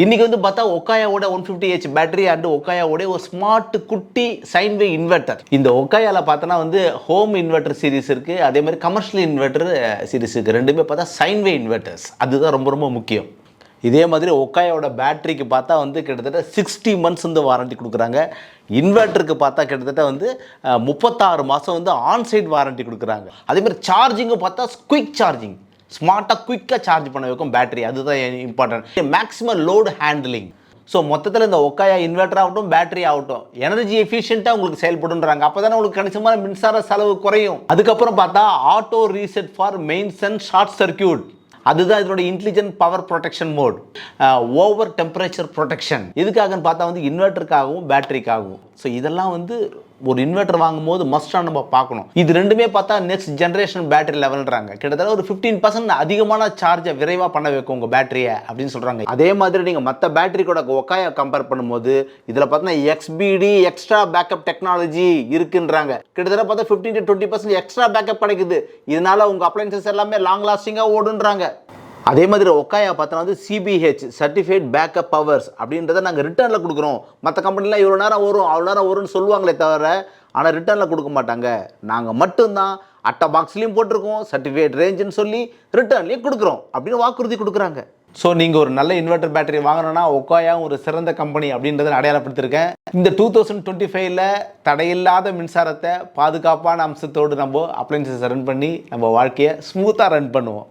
இன்றைக்கி வந்து பார்த்தா ஒக்காயாவோட one fifty H battery and ஒக்காயாவோட ஒரு ஸ்மார்ட் குட்டி சைன்வே இன்வெர்ட்டர் இந்த ஒக்காயாவில் பார்த்தோன்னா வந்து ஹோம் இன்வெர்ட்டர் சீரிஸ் இருக்குது அதே மாதிரி கமர்ஷியல் இன்வெர்ட்டர் சீரிஸ் இருக்குது ரெண்டுமே பார்த்தா சைன்வே இன்வெர்ட்டர்ஸ் அதுதான் ரொம்ப ரொம்ப முக்கியம். இதே மாதிரி ஒக்காயோட பேட்டரிக்கு பார்த்தா வந்து கிட்டத்தட்ட சிக்ஸ்டி மந்த்ஸ் வந்து வாரண்டி கொடுக்குறாங்க. இன்வெர்ட்டருக்கு பார்த்தா கிட்டத்தட்ட வந்து முப்பத்தாறு மாதம் வந்து ஆன்சைட் வாரண்ட்டி கொடுக்குறாங்க. அதே மாதிரி சார்ஜிங்கும் பார்த்தா குயிக் சார்ஜிங் ஸ்மார்ட்டாக குயிக்காக சார்ஜ் பண்ண வைக்கும் பேட்டரி அதுதான் important maximum load handling so மொத்தத்தில் இந்த ஒக்காயா இன்வெர்ட்டர் ஆகட்டும் பேட்டரி ஆகட்டும் எனர்ஜி எஃபிஷியண்ட்டாக உங்களுக்கு செயல்படுன்றாங்க அப்போ தானே உங்களுக்கு கணிசமான மின்சார செலவு குறையும். அதுக்கப்புறம் பார்த்தா auto reset for mains and short circuit அதுதான் இதனோட intelligent power protection mode over temperature protection எதுக்காகன்னு பார்த்தா வந்து இன்வெர்ட்டருக்காகவும் பேட்டரிக்காகவும் ஸோ இதெல்லாம் வந்து ஒரு இன்வெர்ட்டர் வாங்கும் போது மஸ்டாக நம்ம பார்க்கணும். இது ரெண்டுமே பார்த்தா நெக்ஸ்ட் ஜென்ரேஷன் பேட்டரி லெவல்ன்றாங்க கிட்டத்தட்ட ஒரு ஃபிஃப்டீன் பர்சன்ட் அதிகமான சார்ஜை விரைவாக பண்ண வைக்கும் உங்கள் பேட்டரியை அப்படின்னு சொல்கிறாங்க அதே மாதிரி நீங்கள் மற்ற பேட்டரி கூட ஒக்காயா கம்பேர் பண்ணும்போது இதில் பார்த்தீங்கன்னா எக்ஸ்பிடி எக்ஸ்ட்ரா பேக்கப் டெக்னாலஜி இருக்குன்றாங்க. கிட்டத்தட்ட பார்த்தா fifteen to twenty percent extra backup கிடைக்குது. இதனால உங்கள் அப்ளைன்சஸ் எல்லாமே லாங் லாஸ்டிங்காக ஓடுன்றாங்க. அதே மாதிரி ஒக்காயா பார்த்தோன்னா வந்து சிபிஹெச் சர்டிஃபைட் பேக்கப் பவர்ஸ் அப்படின்றத நாங்கள் ரிட்டர்னில் கொடுக்குறோம். மற்ற கம்பெனிலாம் இவ்வளோ நேரம் வரும் அவ்வளோ நேரம் வரும்னு சொல்லுவாங்களே தவிர ஆனால் ரிட்டர்னில் கொடுக்க மாட்டாங்க. நாங்கள் மட்டும்தான் அட்டை பாக்ஸ்லேயும் போட்டிருக்கோம் சர்டிஃபிகேட் ரேஞ்சுன்னு சொல்லி ரிட்டர்ன்லேயும் கொடுக்குறோம் அப்படின்னு வாக்குறுதி கொடுக்குறாங்க. ஸோ நீங்கள் ஒரு நல்ல இன்வெர்ட்டர் பேட்டரி வாங்கணும்னா ஒக்காயா ஒரு சிறந்த கம்பெனி அப்படின்றத நான் அடையாளப்படுத்திருக்கேன் இந்த டூ தௌசண்ட் டுவெண்ட்டி ஃபைவ்ல தடையில்லாத மின்சாரத்தை பாதுகாப்பான அம்சத்தோடு நம்ம அப்ளைன்சஸ் ரன் பண்ணி நம்ம வாழ்க்கையை ஸ்மூத்தாக ரன் பண்ணுவோம்.